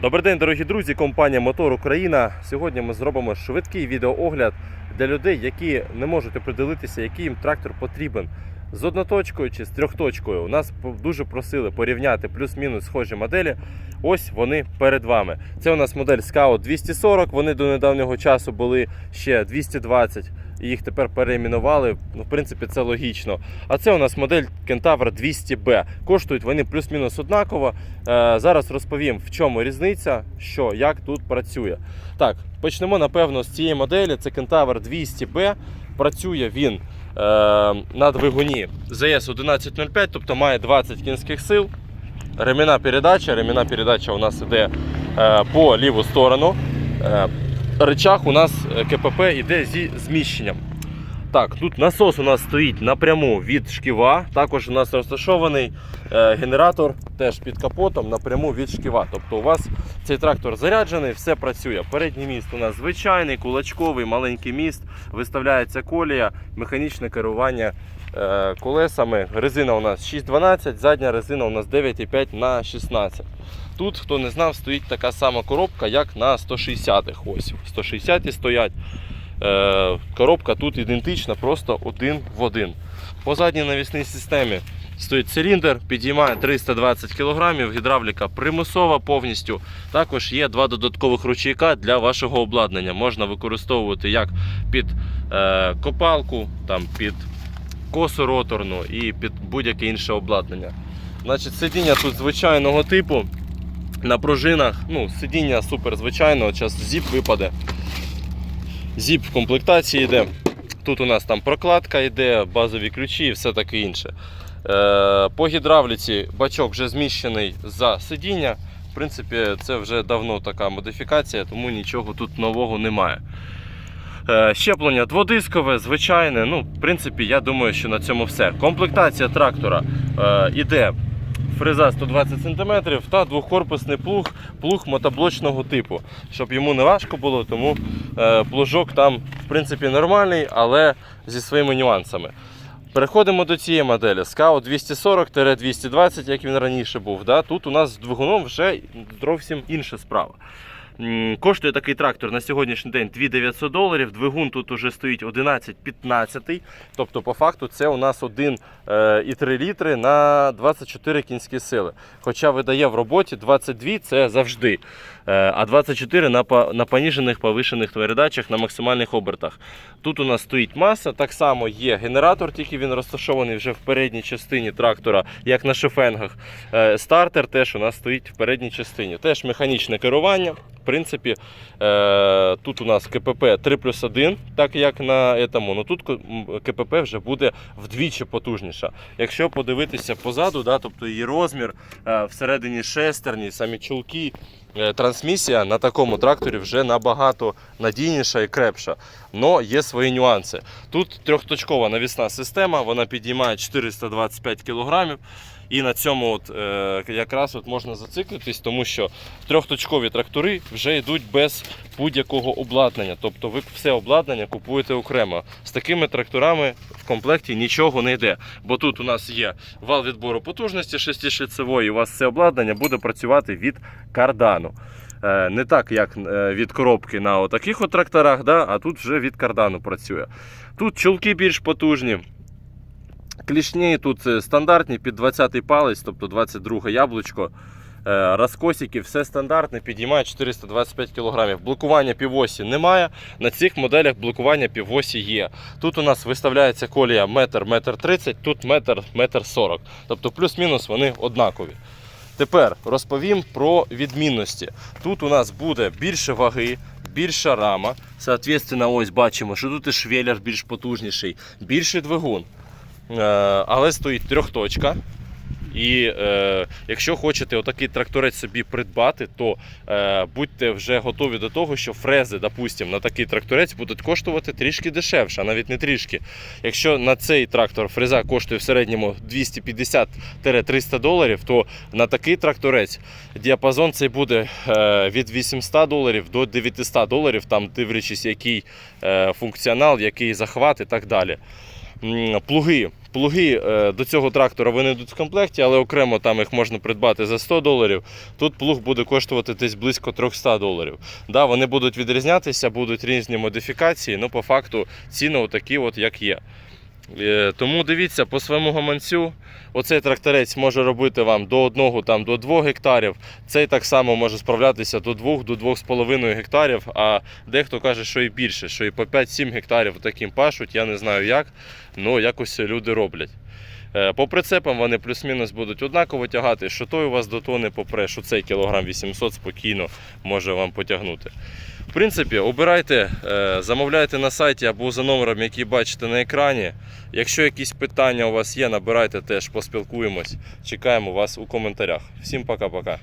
Добрий день, дорогі друзі, компанія Мотор Україна. Сьогодні ми зробимо швидкий відеоогляд для людей, які не можуть определитися, який їм трактор потрібен. З одноточкою чи з трьохточкою. У нас дуже просили порівняти плюс-мінус схожі моделі. Ось вони перед вами. Це у нас модель Scout 240. Вони до недавнього часу були ще 220. І Їх тепер переіменували. Ну, в принципі, це логічно. А це у нас модель Kentaur 200B. Коштують вони плюс-мінус однаково. Е, зараз розповім, в чому різниця, що, як тут працює. Так, почнемо напевно з цієї моделі. Це Kentaur 200B. Працює він е, на двигуні ZS 1105, тобто має 20 кінських сил. Реміна передача. Реміна передача у нас іде е, по ліву сторону. Е, речах у нас е, КПП йде зі зміщенням. Так, тут насос у нас стоїть напряму від шківа. Також у нас розташований е, генератор теж під капотом напряму від шківа. Тобто у вас цей трактор заряджений, все працює. Передній міст у нас звичайний, кулачковий, маленький міст, виставляється колія, механічне керування е, колесами. Резина у нас 6,12, задня резина у нас 9,5 на 16. Тут, хто не знав, стоїть така сама коробка, як на 160-х. Ось 160-ті стоять. Е, коробка тут ідентична, просто один в один. По задній навісній системі стоїть циліндр, підіймає 320 кг, гідравліка примусова повністю. Також є два додаткових ручейка для вашого обладнання. Можна використовувати як під е, копалку, там, під косу роторну і під будь-яке інше обладнання. Значить, сидіння тут звичайного типу. На пружинах, ну, сидіння супер звичайного, зараз зіп випаде. Зіп в комплектації йде. Тут у нас там прокладка йде, базові ключі і все таке інше. Е, по гідравліці бачок вже зміщений за сидіння. В принципі, це вже давно така модифікація, тому нічого тут нового немає. Е, щеплення дводискове, звичайне. Ну, в принципі, я думаю, що на цьому все. Комплектація трактора е, іде фреза 120 см та двохкорпусний плуг, плуг мотоблочного типу. Щоб йому не важко було, тому е, плужок там в принципі нормальний, але зі своїми нюансами. Переходимо до цієї моделі. SCAO 240-220, як він раніше був. Да? Тут у нас з двигуном вже зовсім інша справа. Коштує такий трактор на сьогоднішній день 2900 доларів. Двигун тут уже стоїть 11-15. Тобто, по факту, це у нас 1,3 літри на 24 кінські сили. Хоча видає в роботі 22 це завжди. Е, А 24 на, на поніжених повишених передачах на максимальних обертах. Тут у нас стоїть маса, так само є генератор, тільки він розташований вже в передній частині трактора, як на шофенгах. Е, Стартер теж у нас стоїть в передній частині. Теж механічне керування. Принципі, е, тут у нас КПП 3 плюс 1, так як на етому, Ну тут КПП вже буде вдвічі потужніша. Якщо подивитися позаду, да, тобто її розмір е, всередині шестерні, самі чулки, трансмісія на такому тракторі вже набагато надійніша і крепша. Но є свої нюанси. Тут трьохточкова навісна система, вона підіймає 425 кг. І на цьому от, е, якраз от можна зациклитись, тому що трьохточкові трактори вже йдуть без будь-якого обладнання. Тобто ви все обладнання купуєте окремо. З такими тракторами в комплекті нічого не йде. Бо тут у нас є вал відбору потужності шестишліцевої, і у вас все обладнання буде працювати від кардану. Е, Не так, як е, від коробки на отаких от тракторах, да, а тут вже від кардану працює. Тут чулки більш потужні. Клішні тут е, стандартні під 20-й палець, тобто 22 яблучко. Розкосики, все стандартне, підіймає 425 кг. Блокування півосі немає. На цих моделях блокування півосі є. Тут у нас виставляється колія метр, метр 30, тут метр, метр 40. Тобто плюс-мінус вони однакові. Тепер розповім про відмінності. Тут у нас буде більше ваги, більша рама. Соответственно, ось бачимо, що тут і швеллер більш потужніший, більший двигун. Е, але стоїть трьохточка. І е, якщо хочете отакий тракторець собі придбати, то е, будьте вже готові до того, що фрези, допустим, на такий тракторець будуть коштувати трішки дешевше, а навіть не трішки. Якщо на цей трактор фреза коштує в середньому 250-300 доларів, то на такий тракторець діапазон цей буде е, від 800 доларів до 900 доларів, там дивлячись, який е, функціонал, який захват і так далі. Плуги плуги е, до цього трактора вони йдуть в комплекті, але окремо там їх можна придбати за 100 доларів. Тут плуг буде коштувати десь близько 300 доларів. Да, вони будуть відрізнятися, будуть різні модифікації, але по факту ціни такі, от як є. Е, Тому дивіться по своєму гаманцю. Оцей тракторець може робити вам до 1 там, до 2 гектарів. Цей так само може справлятися до 2 до 2,5 гектарів. А дехто каже, що і більше, що і по 5-7 гектарів таким пашуть. Я не знаю як, але якось люди роблять. Е, По прицепам вони плюс-мінус будуть однаково тягати, що той у вас до тони попре, що цей кілограм 800 спокійно може вам потягнути. В принципі, обирайте, е, замовляйте на сайті або за номером, який бачите на екрані. Якщо якісь питання у вас є, набирайте теж, поспілкуємось. Чекаємо вас у коментарях. Всім пока-пока.